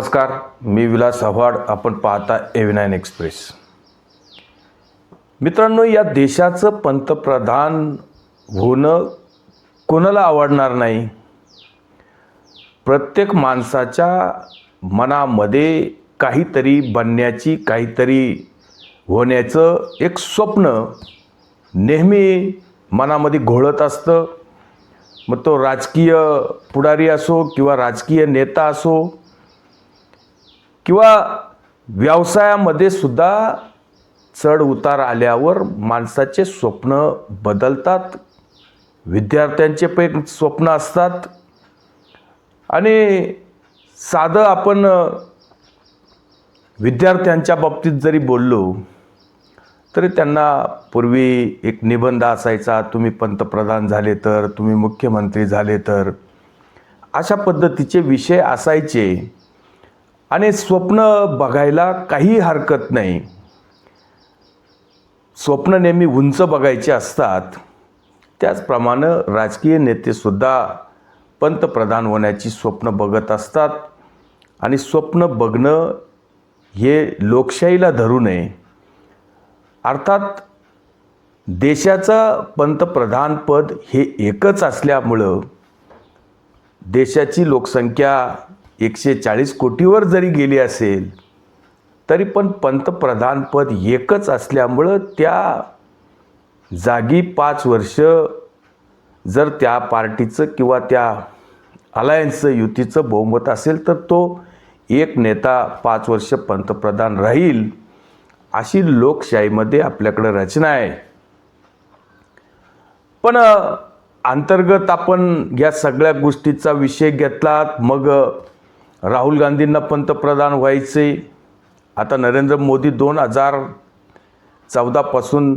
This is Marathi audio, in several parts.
नमस्कार मी विलास आव्हाड. आपण पाहता एव्हिनाईन एक्सप्रेस मित्रांनो या देशाचं पंतप्रधान होणं कोणाला आवडणार नाही? प्रत्येक माणसाच्या मनामध्ये काहीतरी बनण्याची काहीतरी होण्याचं एक स्वप्न नेहमी मनामध्ये घोळत असतं. मग तो राजकीय पुढारी असो किंवा राजकीय नेता असो किंवा व्यवसायामध्ये सुद्धा चढ उतार आल्यावर माणसाचे स्वप्न बदलतात विद्यार्थ्यांचे पण स्वप्न असतात. आणि साधं आपण विद्यार्थ्यांच्या बाबतीत जरी बोललो तरी त्यांना पूर्वी एक निबंध असायचा तुम्ही पंतप्रधान झाले तर तुम्ही मुख्यमंत्री झाले तर. अशा पद्धतीचे विषय असायचे. आणि स्वप्न बघायला काही हरकत नाही. स्वप्न नेहमी उंच बघायचे असतात. त्याचप्रमाणे राजकीय नेतेसुद्धा पंतप्रधान होण्याची स्वप्न बघत असतात. आणि स्वप्न बघणं हे लोकशाहीला धरू नये. अर्थात देशाचं पंतप्रधानपद हे एकच असल्यामुळं देशाची लोकसंख्या एकशे चाळीस कोटीवर जरी गेली असेल तरी पण पंतप्रधानपद एकच असल्यामुळं त्या जागी पाच वर्ष जर त्या पार्टीचं किंवा त्या अलायन्सचं युतीचं बहुमत असेल तर तो एक नेता पाच वर्ष पंतप्रधान राहील अशी लोकशाहीमध्ये आपल्याकडं रचना आहे. पण अंतर्गत आपण या सगळ्या गोष्टीचा विषय घेतला मग राहुल गांधींना पंतप्रधान व्हायचे. आता नरेंद्र मोदी दोन हजार चौदापासून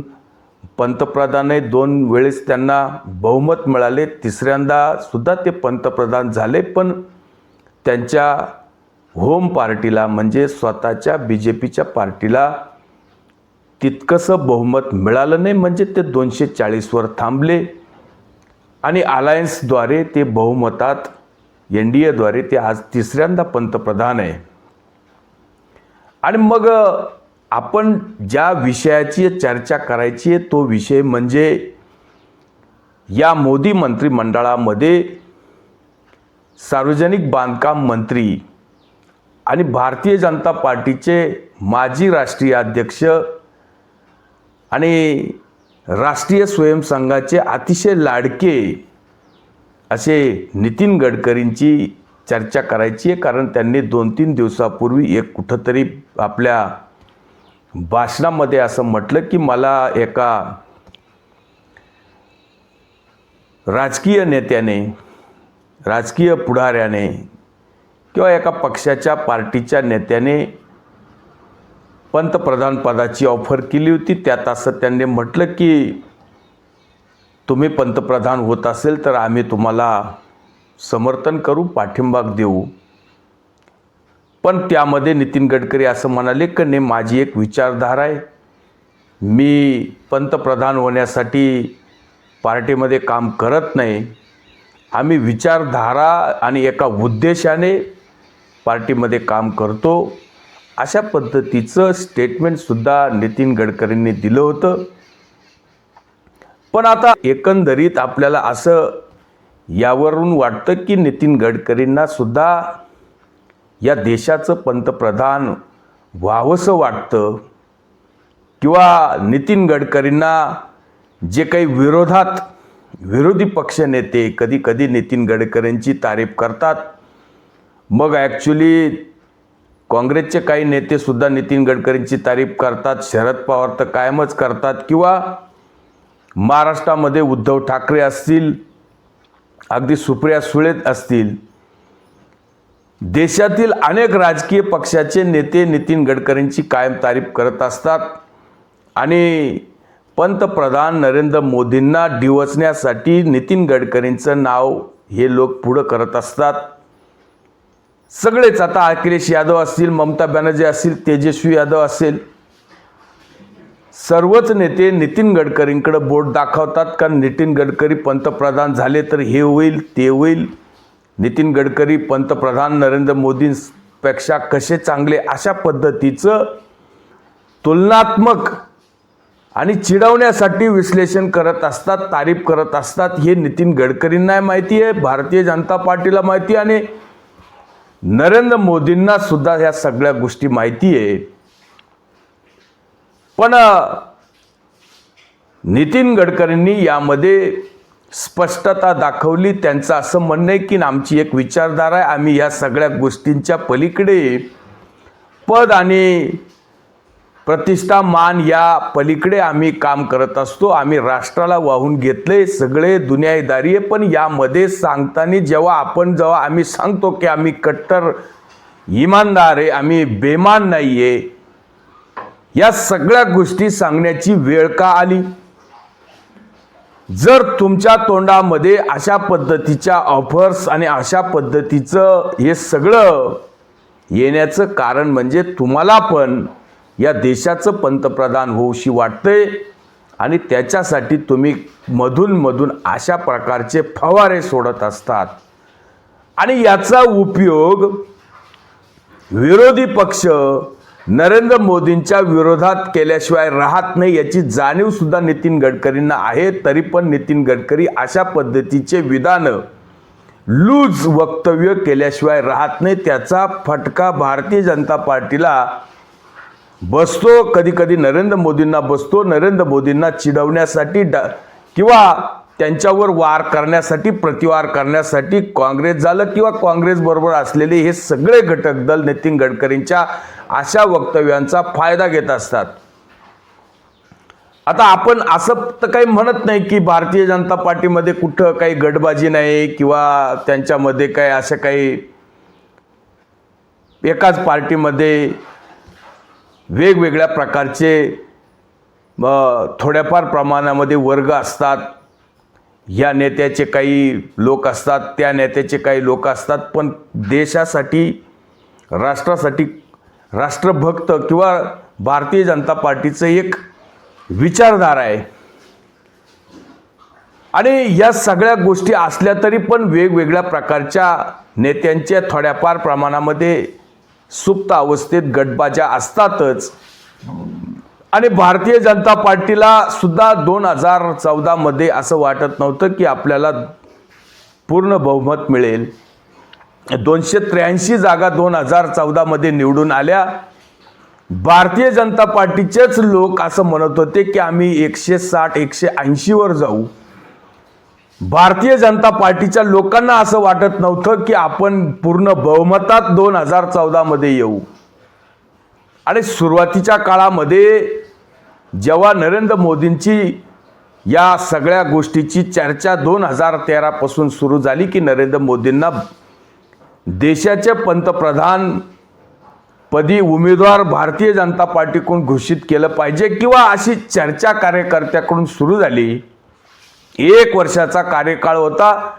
पंतप्रधान आहे. दोन वेळेस त्यांना बहुमत मिळाले. तिसऱ्यांदासुद्धा ते पंतप्रधान झाले पण त्यांच्या होम पार्टीला म्हणजे स्वतःच्या बी जे पीच्या पार्टीला तितकंसं बहुमत मिळालं नाही म्हणजे ते दोनशे चाळीसवर थांबले. आणि अलायन्सद्वारे ते बहुमतात एन डी एद्वारे ते आज तिसऱ्यांदा पंतप्रधान आहे. आणि मग आपण ज्या विषयाची चर्चा करायची आहे तो विषय म्हणजे या मोदी मंत्रिमंडळामध्ये सार्वजनिक बांधकाम मंत्री आणि भारतीय जनता पार्टीचे माजी राष्ट्रीय अध्यक्ष आणि राष्ट्रीय स्वयंसंघाचे अतिशय लाडके असे नितीन गडकरींची चर्चा करायची आहे कारण त्यांनी दोन तीन दिवसापूर्वी एक कुठंतरी आपल्या भाषणामध्ये असं म्हटलं की मला एका राजकीय नेत्याने राजकीय पुढाऱ्याने किंवा एका पक्षाच्या पार्टीच्या नेत्याने पंतप्रधानपदाची ऑफर केली होती. त्यात असं त्यांनी म्हटलं की तुम्ही पंतप्रधान होत असेल तर आम्ही तुम्हाला समर्थन करू पाठिंबा देऊ. पण त्यामध्ये नितीन गडकरी असं म्हणाले की नाही माझी एक विचारधारा आहे. मी पंतप्रधान होण्यासाठी पार्टीमध्ये काम करत नाही. आम्ही विचारधारा आणि एका उद्देशाने पार्टीमध्ये काम करतो. अशा पद्धतीचं स्टेटमेंटसुद्धा नितीन गडकरींनी दिलं होतं. पण आता एकंदरीत आपल्याला असं यावरून वाटतं की नितीन गडकरींना सुद्धा या देशाचं पंतप्रधान व्हावंसं वाटतं? किंवा नितीन गडकरींना जे काही विरोधात विरोधी पक्षनेते कधी कधी नितीन गडकरींची तारीफ करतात मग ॲक्च्युली काँग्रेसचे काही नेतेसुद्धा नितीन गडकरींची तारीफ करतात शरद पवार तर कायमच करतात किंवा महाराष्ट्रामध्ये उद्धव ठाकरे असतील अगदी सुप्रिया सुळे असतील देशातील अनेक राजकीय पक्षाचे नेते नितीन गडकरींची कायम तारीफ करत असतात आणि पंतप्रधान नरेंद्र मोदींना डिवचण्यासाठी नितीन गडकरींचं नाव हे लोक पुढं करत असतात. सगळेच आता अखिलेश यादव असतील ममता बॅनर्जी असतील तेजस्वी यादव असेल सर्वच नेते नितीन गडकरींकडे बोट दाखवतात. कारण नितीन गडकरी पंतप्रधान झाले तर हे होईल ते होईल. नितीन गडकरी पंतप्रधान नरेंद्र मोदींपेक्षा कसे चांगले? अशा पद्धतीचं तुलनात्मक आणि चिडवण्यासाठी विश्लेषण करत असतात तारीफ करत असतात. हे नितीन गडकरींना माहिती आहे भारतीय जनता पार्टीला माहिती आहे आणि नरेंद्र मोदींना सुद्धा ह्या सगळ्या गोष्टी माहिती आहे पण नितीन गडकरींनी यामध्ये स्पष्टता दाखवली. त्यांचं असं म्हणणं आहे की आमची एक विचारधारा आहे. आम्ही या सगळ्या गोष्टींच्या पलीकडे पद आणि प्रतिष्ठा मान या पलीकडे आम्ही काम करत असतो. आम्ही राष्ट्राला वाहून घेतले सगळे दुनियादारी आहे. पण यामध्ये सांगताना जेव्हा आपण जेव्हा आम्ही सांगतो की आम्ही कट्टर इमानदार आहे आम्ही बेमान नाही आहे या सगळ्या गोष्टी सांगण्याची वेळ का आली? जर तुमच्या तोंडामध्ये अशा पद्धतीच्या ऑफर्स आणि अशा पद्धतीचं हे सगळं येण्याचं कारण म्हणजे तुम्हाला पण या देशाचं पंतप्रधान होऊशी वाटतंय आणि त्याच्यासाठी तुम्ही मधून मधून अशा प्रकारचे फवारे सोडत असतात. आणि याचा उपयोग विरोधी पक्ष नरेंद्र मोदींच्या विरोधात केल्याशिवाय राहत नाही याची जाणीव सुद्धा नितीन गडकरींना आहे तरी पण नितीन गडकरी अशा पद्धतीचे विधानं लूज वक्तव्य केल्याशिवाय राहत नाही. त्याचा फटका भारतीय जनता पार्टीला बसतो कधी कधी नरेंद्र मोदींना बसतो. नरेंद्र मोदींना चिडवण्यासाठी ड किंवा त्यांच्यावर वार करण्यासाठी प्रतिवार करण्यासाठी काँग्रेस झालं किंवा काँग्रेसबरोबर असलेले हे सगळे घटक दल नितीन गडकरींच्या अशा वक्तव्यांचा फायदा घेत असतात. आता आपण असं तर काही म्हणत नाही की भारतीय जनता पार्टीमध्ये कुठं काही गटबाजी नाही किंवा त्यांच्यामध्ये काय असं काही एकाच पार्टीमध्ये वेगवेगळ्या प्रकारचे थोड्याफार प्रमाणामध्ये वर्ग असतात. या नेत्याचे काही लोक असतात त्या नेत्याचे काही लोक असतात पण देशासाठी राष्ट्रासाठी राष्ट्रभक्त किंवा भारतीय जनता पार्टीचं एक विचारधारा आहे. आणि या सगळ्या गोष्टी असल्या तरी पण वेगवेगळ्या प्रकारच्या नेत्यांच्या थोड्याफार प्रमाणामध्ये सुप्त अवस्थेत गटबाज्या असतातच. आणि भारतीय जनता पार्टीला सुद्धा दोन हजार चौदामध्ये असं वाटत नव्हतं की आपल्याला पूर्ण बहुमत मिळेल. दोनशे त्र्याऐंशी जागा दोन हजार चौदामध्ये निवडून आल्या. भारतीय जनता पार्टीचेच लोक असं म्हणत होते की आम्ही एकशे साठ एकशे ऐंशीवर जाऊ. भारतीय जनता पार्टीच्या लोकांना असं वाटत नव्हतं की आपण पूर्ण बहुमतात दोन हजार चौदामध्ये येऊ. आणि सुरुवातीच्या काळामध्ये जेव्हा नरेंद्र मोदींची या सगळ्या गोष्टीची चर्चा दोन हजार तेरापासून सुरू झाली की नरेंद्र मोदींना देशाचे पंतप्रधान पदी उमेदवार भारतीय जनता पार्टीकडून घोषित केलं पाहिजे किंवा अशी चर्चा कार्यकर्त्याकडून सुरू झाली. एक वर्षाचा कार्यकाळ होता.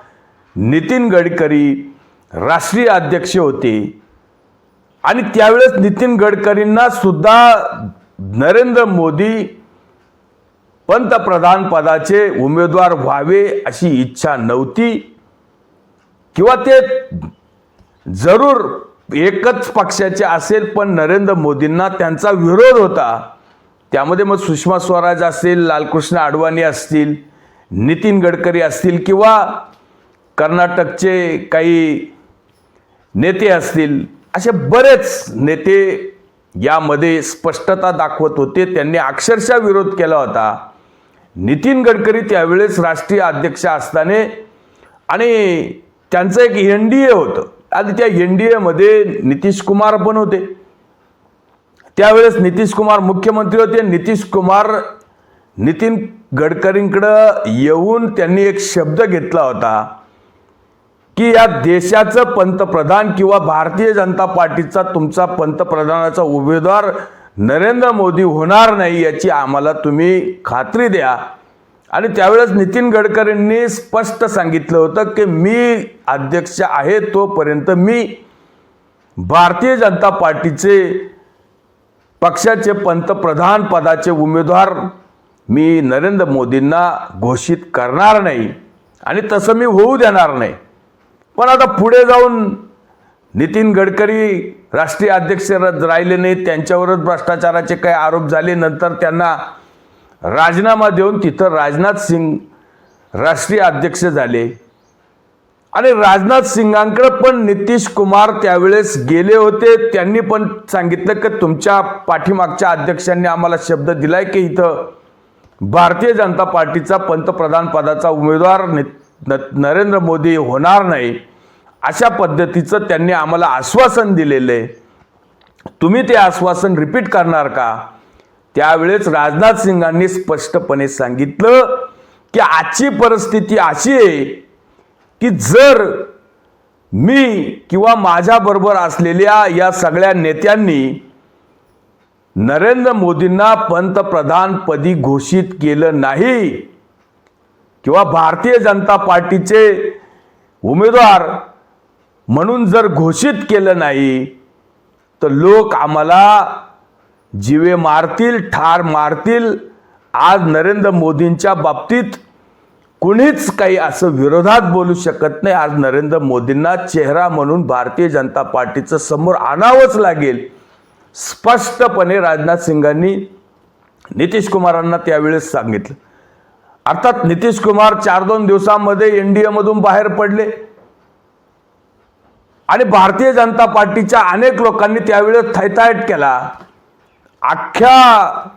नितीन गडकरी राष्ट्रीय अध्यक्ष होते. आणि त्यावेळेस नितीन गडकरींना सुद्धा नरेंद्र मोदी पंतप्रधान पदाचे उमेदवार व्हावे अशी इच्छा नव्हती. किंवा ते जरूर एकच पक्षाचे असेल पण नरेंद्र मोदींना त्यांचा विरोध होता. त्यामध्ये मग सुषमा स्वराज असतील लालकृष्ण आडवाणी असतील नितीन गडकरी असतील किंवा कर्नाटकचे काही नेते असतील असे बरेच नेते यामध्ये स्पष्टता दाखवत होते. त्यांनी अक्षरशः विरोध केला होता. नितीन गडकरी त्यावेळेस राष्ट्रीय अध्यक्ष असताना आणि त्यांचं एक एन डी ए होतं. आणि त्या एन डी एमध्ये नितीश कुमार पण होते. त्यावेळेस नितीश कुमार मुख्यमंत्री होते. नितीश कुमार नितीन गडकरींकडं येऊन त्यांनी एक शब्द घेतला होता. की या देशाचं पंतप्रधान किंवा भारतीय जनता पार्टीचा तुमचा पंतप्रधानाचा उमेदवार नरेंद्र मोदी होणार नाही याची आम्हाला तुम्ही खात्री द्या. आणि त्यावेळेस नितीन गडकरींनी स्पष्ट सांगितलं होतं की मी अध्यक्ष आहे तोपर्यंत मी भारतीय जनता पार्टीचे पक्षाचे पंतप्रधान पदाचे उमेदवार मी नरेंद्र मोदींना घोषित करणार नाही. आणि तसं मी होऊ देणार नाही. पण आता पुढे जाऊन नितीन गडकरी राष्ट्रीय अध्यक्ष र- राहिले नाहीत त्यांच्यावरच भ्रष्टाचाराचे काही आरोप झाले नंतर त्यांना राजीनामा देऊन तिथं राजनाथ सिंग राष्ट्रीय अध्यक्ष झाले. आणि राजनाथ सिंगांकडे पण नितीश कुमार त्यावेळेस गेले होते. त्यांनी पण सांगितलं की तुमच्या पाठीमागच्या अध्यक्षांनी आम्हाला शब्द दिलाय की इथं भारतीय जनता पार्टीचा पंतप्रधान पदाचा उमेदवार न- नरेंद्र मोदी होणार नाही अशा पद्धतीचं त्यांनी आम्हाला आश्वासन दिलेलं. आहे तुम्ही ते आश्वासन रिपीट करणार का? त्यावेळेस राजनाथ सिंगांनी स्पष्टपणे सांगितलं की आजची परिस्थिती अशी आहे की जर मी किंवा माझ्याबरोबर असलेल्या या सगळ्या नेत्यांनी नरेंद्र मोदींना पंतप्रधानपदी घोषित केलं नाही किंवा भारतीय जनता पार्टीचे उमेदवार म्हणून जर घोषित केलं नाही तर लोक आम्हाला जिवे मारतील ठार मारतील. आज नरेंद्र मोदींच्या बाबतीत कुणीच काही असं विरोधात बोलू शकत नाही. आज नरेंद्र मोदींना चेहरा म्हणून भारतीय जनता पार्टीचं समोर आणावंच लागेल. स्पष्टपणे राजनाथ सिंगांनी नितीश कुमारांना त्यावेळेस सांगितलं. अर्थात नितीश कुमार चार दोन दिवसांमध्ये एन डी एमधून बाहेर पडले. आणि भारतीय जनता पार्टीच्या अनेक लोकांनी त्यावेळेस थैतायट केला. अख्ख्या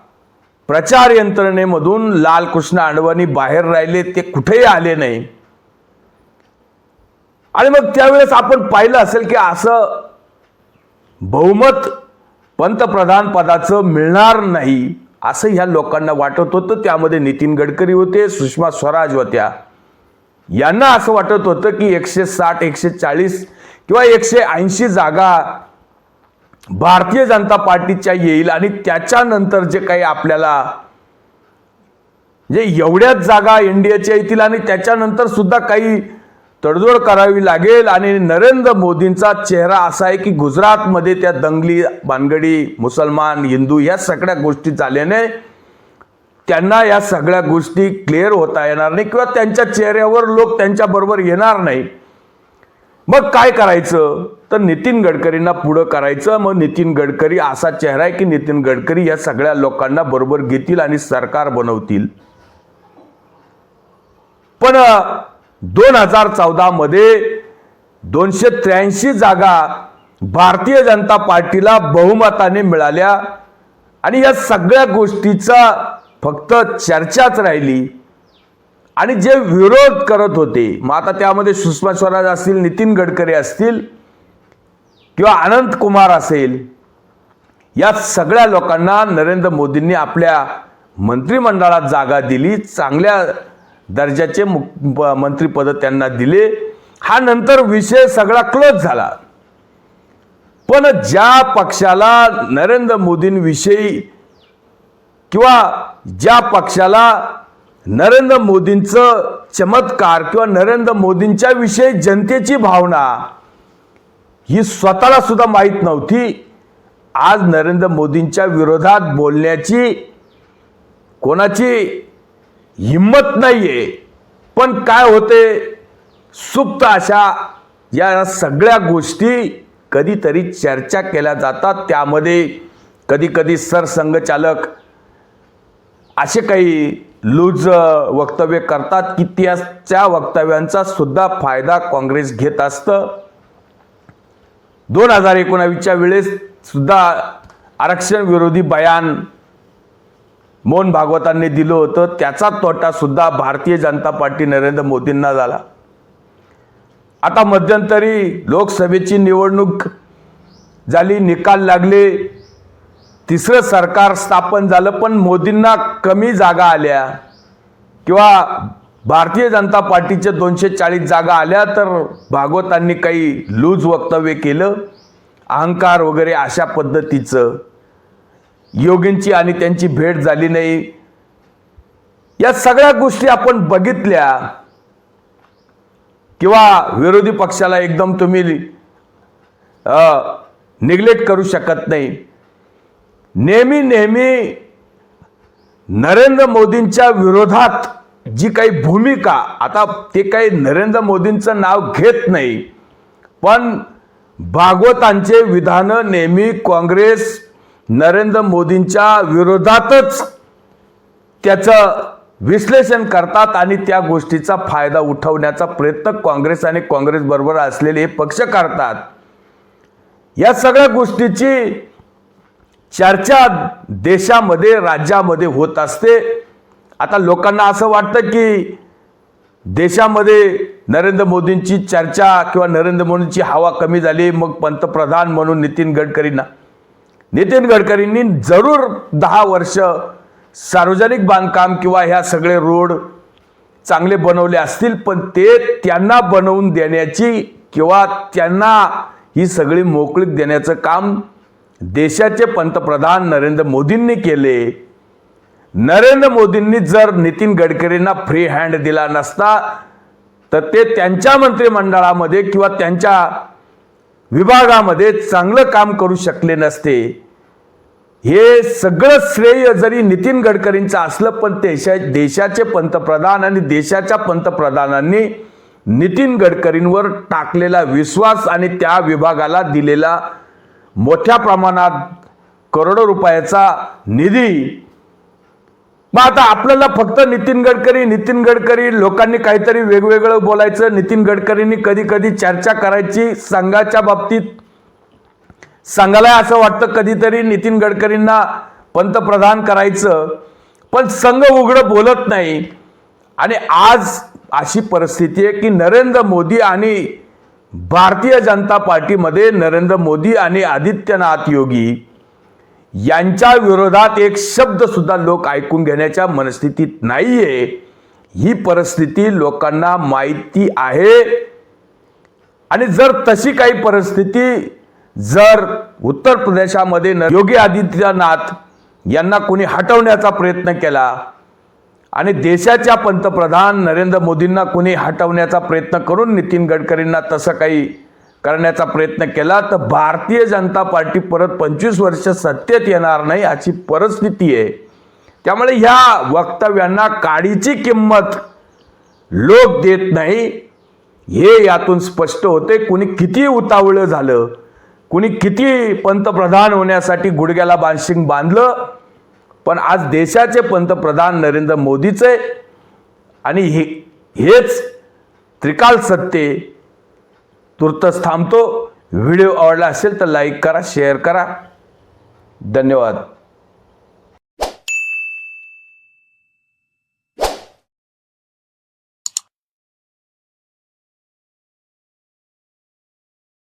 प्रचार यंत्रणेमधून लालकृष्ण अडवाणी बाहेर राहिले ते कुठेही आले नाही. आणि मग त्यावेळेस आपण पाहिलं असेल की असं बहुमत पंतप्रधान पदाचं मिळणार नाही. असं ह्या लोकांना वाटत होतं. त्यामध्ये नितीन गडकरी होते सुषमा स्वराज होत्या. यांना असं वाटत होतं की एकशे साठ एकशे चाळीस किंवा एकशे ऐंशी जागा भारतीय जनता पार्टीच्या येईल आणि त्याच्यानंतर जे काही आपल्याला जे एवढ्याच जागा इंडियाच्या येतील आणि त्याच्यानंतर सुद्धा काही तडजोड करावी लागेल आणि नरेंद्र मोदींचा चेहरा असा आहे की गुजरातमध्ये त्या दंगली बानगडी मुसलमान हिंदू या सगळ्या गोष्टी झाल्याने त्यांना या सगळ्या गोष्टी क्लिअर होता येणार नाही किंवा त्यांच्या चेहऱ्यावर लोक त्यांच्याबरोबर येणार नाही. मग काय करायचं? तर नितीन गडकरींना पुढं करायचं. मग नितीन गडकरी असा चेहरा आहे की नितीन गडकरी या सगळ्या लोकांना बरोबर घेतील आणि सरकार बनवतील. पण दोन हजार चौदामध्ये दोनशे त्र्याऐंशी जागा भारतीय जनता पार्टीला बहुमताने मिळाल्या. आणि या सगळ्या गोष्टीचा फक्त चर्चाच राहिली. आणि जे विरोध करत होते मग आता त्यामध्ये सुषमा स्वराज असतील नितीन गडकरी असतील किंवा अनंत कुमार असेल या सगळ्या लोकांना नरेंद्र मोदींनी आपल्या मंत्रिमंडळात जागा दिली चांगल्या दर्जाचे मु- प- मंत्रिपद त्यांना दिले. हा नंतर विषय सगळा क्लोज झाला. पण ज्या पक्षाला नरेंद्र मोदींविषयी किंवा ज्या पक्षाला नरेंद्र मोदींचं चमत्कार किंवा नरेंद्र मोदींच्या विषयी जनतेची भावना ही स्वतःला सुद्धा माहीत नव्हती. आज नरेंद्र मोदींच्या विरोधात बोलण्याची कोणाची हिंमत नाहीये. पण काय होते? सुप्त अशा या सगळ्या गोष्टी कधीतरी चर्चा केल्या जातात. त्यामध्ये कधीकधी सरसंघचालक असे काही लूज वक्तव्य करतात की त्याच्या वक्तव्यांचा सुद्धा फायदा काँग्रेस घेत असतं. दोन हजार एकोणावीसच्या वेळेस सुद्धा आरक्षण विरोधी बयान मोहन भागवतांनी दिलं होतं. त्याचा तोटासुद्धा भारतीय जनता पार्टी नरेंद्र मोदींना झाला. आता मध्यंतरी लोकसभेची निवडणूक झाली निकाल लागले. तिसरं सरकार स्थापन झालं पण मोदींना कमी जागा आल्या. किंवा भारतीय जनता पार्टीचे दोनशे चाळीस जागा आल्या तर भागवतांनी काही लूज वक्तव्य केलं. अहंकार वगैरे अशा पद्धतीचं. योगींची आणि त्यांची भेट झाली नाही. या सगळ्या गोष्टी आपण बघितल्या. किंवा विरोधी पक्षाला एकदम तुम्ही निग्लेक्ट करू शकत नाही. नेहमी नेहमी नरेंद्र मोदींच्या विरोधात जी काही भूमिका आता ते काही नरेंद्र मोदींचं नाव घेत नाही. पण भागवतांचे विधानं नेहमी काँग्रेस नरेंद्र मोदींच्या विरोधातच त्याचं विश्लेषण करतात आणि त्या गोष्टीचा फायदा उठवण्याचा प्रयत्न काँग्रेस आणि काँग्रेसबरोबर असलेले हे पक्ष करतात. या सगळ्या गोष्टीची चर्चा देशामध्ये राज्यामध्ये होत असते. आता लोकांना असं वाटतं की देशामध्ये नरेंद्र मोदींची चर्चा किंवा नरेंद्र मोदींची हवा कमी झाली मग पंतप्रधान म्हणून नितीन गडकरींना नितीन गडकरींनी जरूर दहा वर्ष सार्वजनिक बांधकाम किंवा ह्या सगळे रोड चांगले बनवले असतील पण ते त्यांना बनवून देण्याची किंवा त्यांना ही सगळी मोकळीक देण्याचं काम देशाचे पंतप्रधान नरेंद्र मोदींनी केले. नरेंद्र मोदींनी जर नितीन गडकरींना फ्री हँड दिला नसता तर ते त्यांच्या मंत्रिमंडळामध्ये किंवा त्यांच्या विभागामध्ये चांगलं काम करू शकले नसते. हे सगळं श्रेय जरी नितीन गडकरींचं असलं पण देशा देशाचे पंतप्रधान आणि देशाच्या पंतप्रधानांनी नितीन गडकरींवर टाकलेला विश्वास आणि त्या विभागाला दिलेला मोठ्या प्रमाणात करोडो रुपयाचा निधी मग आता आपल्याला फक्त नितीन गडकरी नितीन गडकरी लोकांनी काहीतरी वेगवेगळं बोलायचं. नितीन गडकरींनी कधी कधी चर्चा करायची संघाच्या बाबतीत. संघाला असं वाटतं कधीतरी नितीन गडकरींना पंतप्रधान करायचं. पण संघ उघडं बोलत नाही. आणि आज अशी परिस्थिती आहे की नरेंद्र मोदी आणि भारतीय जनता पार्टीमध्ये नरेंद्र मोदी आणि आदित्यनाथ योगी यांच्या विरोधात एक शब्द सुद्धा लोक ऐकून घेण्याच्या मनस्थितीत नाहीये. ही परिस्थिती लोकांना माहिती आहे. आणि जर तशी काही परिस्थिती जर उत्तर प्रदेशामध्ये योगी आदित्यनाथ यांना कोणी हटवण्याचा प्रयत्न केला आणि देशाच्या पंतप्रधान नरेंद्र मोदींना कोणी हटवण्याचा प्रयत्न करून नितीन गडकरींना तसं काही करण्याचा प्रयत्न केला तर भारतीय जनता पार्टी परत पंचवीस वर्ष सत्तेत येणार नाही अशी परिस्थिती आहे. त्यामुळे ह्या वक्तव्यांना काडीची किंमत लोक देत नाही हे यातून स्पष्ट होते. कुणी किती उतावळं झालं कुणी किती पंतप्रधान होण्यासाठी गुडघ्याला बांशिंग बांधलं पण आज देशाचे पंतप्रधान नरेंद्र मोदीचे आणि हे हेच त्रिकाल सत्ते तुर्तच थांबतो. व्हिडिओ आवडला असेल तर लाईक करा शेअर करा. धन्यवाद.